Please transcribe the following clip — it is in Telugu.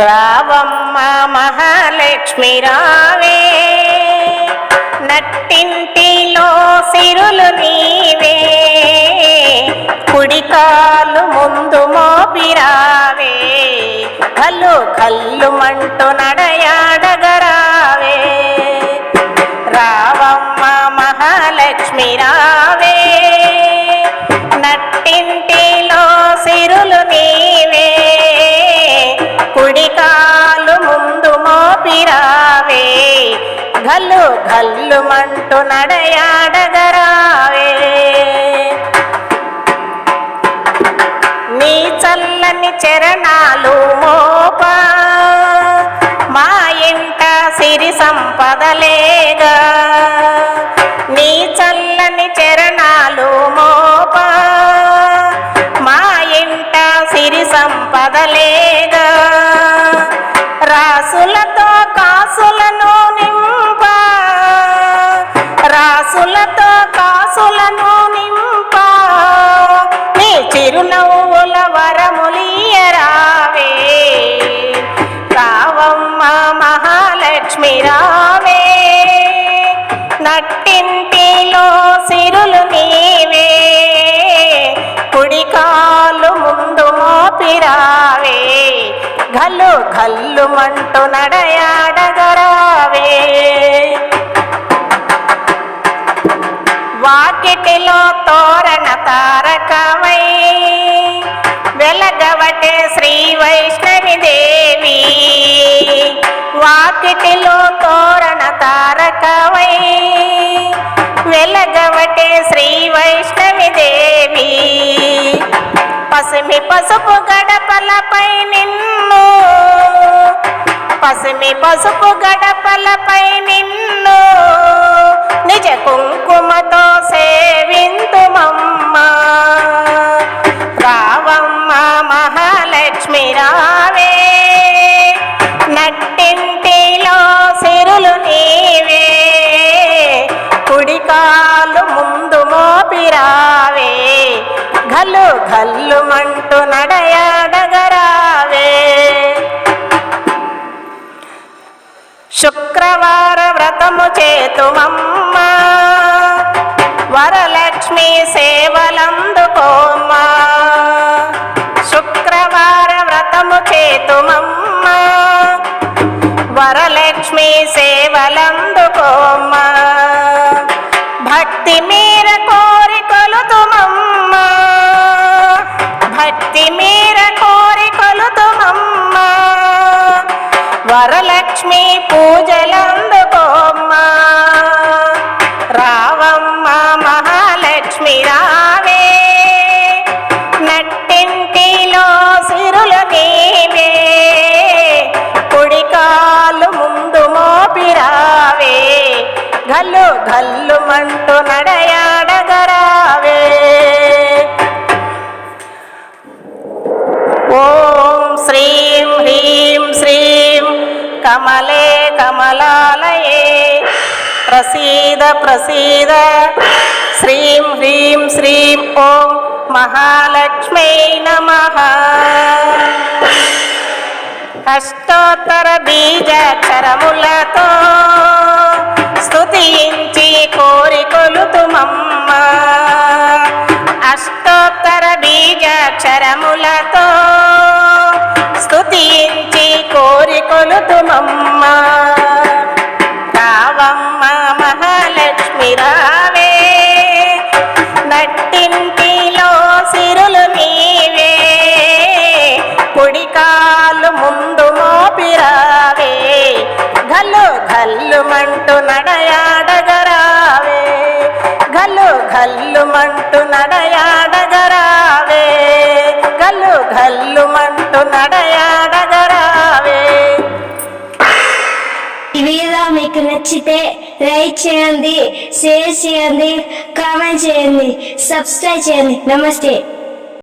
రావమ్మ మహాలక్ష్మి రావే. నట్టింటిలో సిరులు నీవే. కుడికాలు ముందు మోపిరావే కల్లు కల్లు మంటూ నడయాడగరావే. రావమ్మ మహాలక్ష్మి రా గల్లు గల్లు మంటూ నడయాడగరావే. నీ చల్లని చరణాలు మోపా మా ఇంట సిరి సంపదలేగా. నీ చల్లని చరణాలు మోపా మా ఇంట సిరి సంపదలే చిరునవ్వుల వరములియరావే రావమ్మ మహాలక్ష్మి రావే. నట్టింటిలో సిరులు నీవే. కుడికాలు ముందు మోపిరావే గల్లు గల్లు మంటూ నడయాడగరావే. వాకిటిలో తోరణ తారకమై వెలగవటే శ్రీ వైష్ణవి దేవి. వాకిటిలో తోరణ తారకమై వెలగవటే శ్రీ వైష్ణవి దేవి. పసుమి పసుపు గడపలపై నిన్ను పసుమి పసుపు గడపలపై నిన్ను నిజ కుంకుమతో సేవింతుమమ్మ. రావమ్మ మహాలక్ష్మి రావే. నట్టింటిలో సిరులు నీవే. కుడికాలు ముందు మోపిరావే గల్లు గల్లు మంటూ నడయాడగరావే. శుక్రవారం వరము చేతుమమ్మ వరలక్ష్మి సేవలందుకోమ్మ. శుక్రవార వ్రతము చేతుమమ్మ వరలక్ష్మి సేవలందుకోమ్మా. మహాలక్ష్మి నట్టింటిలో సిరులు నీవే. కుడికాలు ముందు మోపిరావే. గల్లు గల్లు మంటూ నడయాడగరావే. ఓం శ్రీం హ్రీం శ్రీం కమలే కమలాలయే. ప్రసీద ప్రసీద శ్రీం హ్రీం శ్రీం ఓం మహాలక్ష్మీ నమ. అష్టోత్తర బీజాక్షరములతో స్థుతించి కోరి కొలుతుమమ్మ. అష్టోత్తర బీజాక్షరములతో స్థుతించి కోరి కొలుతుమమ్మ. ఈ వీడియో మీకు నచ్చితే లైక్ చేయండి షేర్ చేయండి కామెంట్ చేయండి సబ్స్క్రైబ్ చేయండి. నమస్తే.